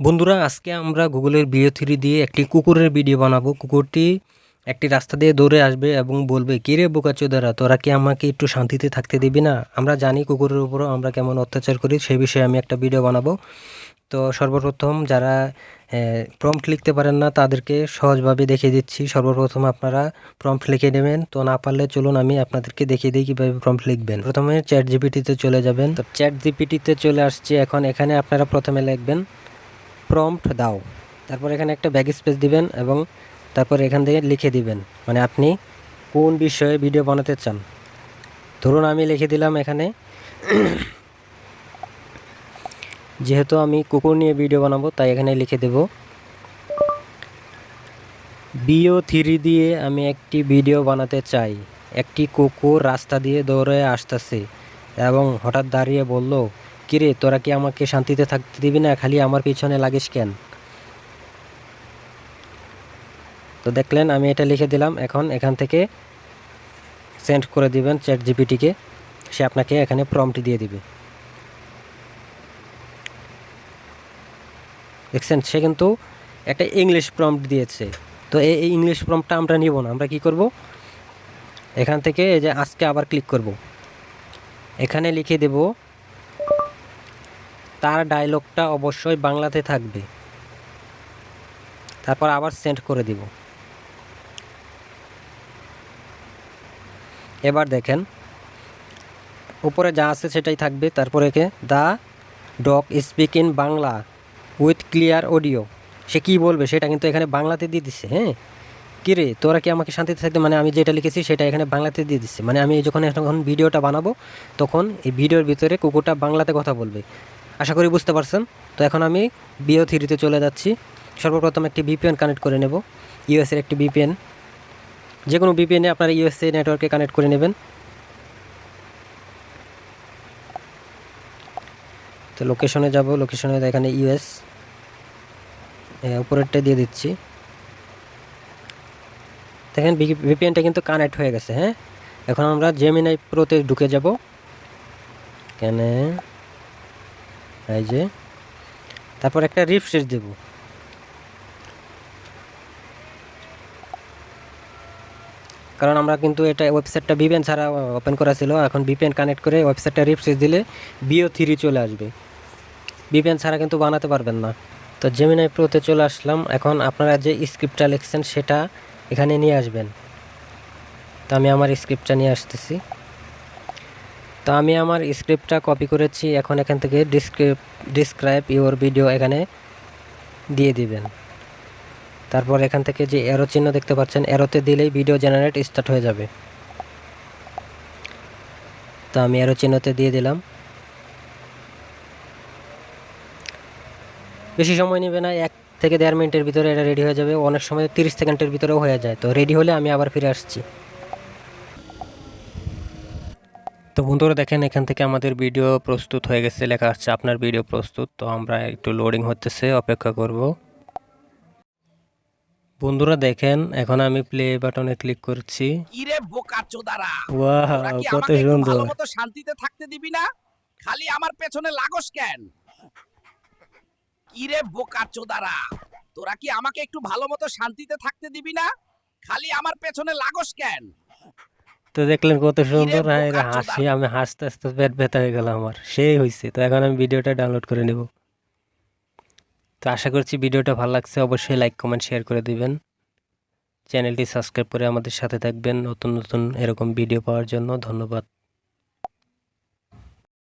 বন্ধুরা, আজকে আমরা গুগলের বিও থ্রি দিয়ে একটি কুকুরের ভিডিও বানাবো। কুকুরটি একটি রাস্তা দিয়ে দৌড়ে আসবে এবং বলবে কিরে বোকাচোদারা তোরা কি আমাকে একটু শান্তিতে থাকতে দিবি না? আমরা জানি কুকুরের উপরও আমরা কেমন অত্যাচার করি, সেই বিষয়ে আমি একটা ভিডিও বানাবো। তো সর্বপ্রথম যারা প্রম্পট লিখতে পারেন না, তাদেরকে সহজভাবে দেখিয়ে দিচ্ছি। সর্বপ্রথম আপনারা প্রম্পট লিখে নেবেন। তো না পারলে চলুন আমি আপনাদেরকে দেখিয়ে দিই কীভাবে প্রম্পট লিখবেন। প্রথমে চ্যাট জিপিটিতে চলে যাবেন। তো চ্যাট জিপিটিতে চলে আসছে। এখন এখানে আপনারা প্রথমে লিখবেন প্রম্পট দাও। তারপর এখানে একটা ব্যাগ স্পেস দিবেন এবং তারপর এখান থেকে লিখে দিবেন। মানে আপনি কোন বিষয়ে ভিডিও বানাতে চান। ধরুন আমি লিখে দিলাম এখানে, যেহেতু আমি কুকুর নিয়ে ভিডিও বানাবো, তাই এখানে লিখে দেব বিও থ্রি দিয়ে আমি একটি ভিডিও বানাতে চাই। একটি কুকুর রাস্তা দিয়ে দৌড়ে আসতেছে এবং হঠাৎ দাঁড়িয়ে বলল কিরে, তোরা কি আমাকে শান্তিতে থাকতে দিবি না? খালি আমার পিছনে লাগিস কেন? তো দেখলেন, আমি এটা লিখে দিলাম। এখন এখান থেকে সেন্ড করে দিবেন চ্যাট জিপিটিকে সে আপনাকে এখানে প্রম্পট দিয়ে দিবে। দেখছেন, সে কিন্তু একটা ইংলিশ প্রম্পট দিয়েছে। তো এই ইংলিশ প্রম্পটটা আমরা নিব না। আমরা কি করব? এখান থেকে এই যে আজকে আবার ক্লিক করব। এখানে লিখে দেব তার ডায়লগটা অবশ্যই বাংলাতে থাকবে। তারপর আবার সেন্ড করে দিব। এবার দেখেন, উপরে যা আছে সেটাই থাকবে। তারপরে একে the dog speak in Bangla with clear audio. সে কী বলবে? সেটা কিন্তু এখানে বাংলাতে দিয়ে দিচ্ছে হ্যাঁ? কিরে তোরা কি আমাকে শান্তিতে থাকতে মানে আমি যেটা লিখেছি সেটা এখানে বাংলাতে দিয়ে দিচ্ছে মানে আমি যখন এখন ভিডিওটা বানাবো, তখন এই ভিডিওর ভিতরে কুকুরটা বাংলাতে কথা বলবে। আশা করি বুঝতে পারছেন। তো এখন আমি বিও থ্রিতে চলে যাচ্ছি। সর্বপ্রথম একটি ভিপিএন কানেক্ট করে নেব। ইউএসের একটি ভিপিএন যে কোনো ভিপিএনে আপনারা ইউএসএ নেটওয়ার্কে কানেক্ট করে নেবেন। তো লোকেশনে যাব। লোকেশনে এখানে ইউএস উপরেরটা দিয়ে দিচ্ছি। দেখেন ভিপিএনটা কিন্তু কানেক্ট হয়ে গেছে হ্যাঁ? এখন আমরা জেমিনাই প্রোতে ঢুকে যাব। কেন এই যে, তারপর একটা রিফ্রেশ দেব। কারণ আমরা কিন্তু এটা ওয়েবসাইটটা ভিপিএন ছাড়া ওপেন করা ছিল, এখন ভিপিএন কানেক্ট করে ওয়েবসাইটটা রিফ্রেশ দিলে বিও থ্রি চলে আসবে। ভিপিএন ছাড়া কিন্তু বানাতে পারবেন না। তো জেমিনাই প্রোতে চলে আসলাম। এখন আপনারা যে স্ক্রিপ্টটা লিখছেন সেটা এখানে নিয়ে আসবেন। তো আমি আমার স্ক্রিপ্টটা নিয়ে আসতেছি। তো আমি আমার স্ক্রিপ্টটা কপি করেছি, এখন এখান থেকে ডিসক্রিপ ডিসক্রাইব ইওর ভিডিও এখানে দিয়ে দিবেন। তারপর এখান থেকে যে এরো চিহ্ন দেখতে পাচ্ছেন এরোতে দিলেই ভিডিও জেনারেট স্টার্ট হয়ে যাবে। তো আমি এরো চিহ্নতে দিয়ে দিলাম। বেশি সময় নেবে না, এক থেকে দেড় মিনিটের ভিতরে এটা রেডি হয়ে যাবে, অনেক সময় তিরিশ সেকেন্ডের ভিতরেও হয়ে যায়। তো রেডি হলে আমি আবার ফিরে আসছি। তো বন্ধুরা দেখেন এখান থেকে আমাদের ভিডিও প্রস্তুত হয়ে গেছে লেখা আসছে আপনার ভিডিও প্রস্তুত তো আমরা একটু লোডিং হতেছে অপেক্ষা করব। বন্ধুরা দেখেন এখন আমি প্লে বাটনে ক্লিক করছি। কিরে বোকা চোদারা ওয়াও কত সুন্দর। মতো শান্তিতে থাকতে দিবি না? খালি আমার পেছনে লাগস কেন? কিরে বোকা চোদারা তোরা কি আমাকে একটু ভালো মতো শান্তিতে থাকতে দিবি না? খালি আমার পেছনে লাগস কেন? তো দেখলেন কত সুন্দর হ্যাঁ, হাসি আমি হাসতে হাসতে পেট ব্যথা হয়ে গেল আমার। সেই হয়েছে তো এখন আমি ভিডিওটা ডাউনলোড করে নেব। তো আশা করছি ভিডিওটা ভালো লাগছে অবশ্যই লাইক কমেন্ট শেয়ার করে দিবেন। চ্যানেলটি সাবস্ক্রাইব করে আমাদের সাথে থাকবেন নতুন নতুন এরকম ভিডিও পাওয়ার জন্য। ধন্যবাদ।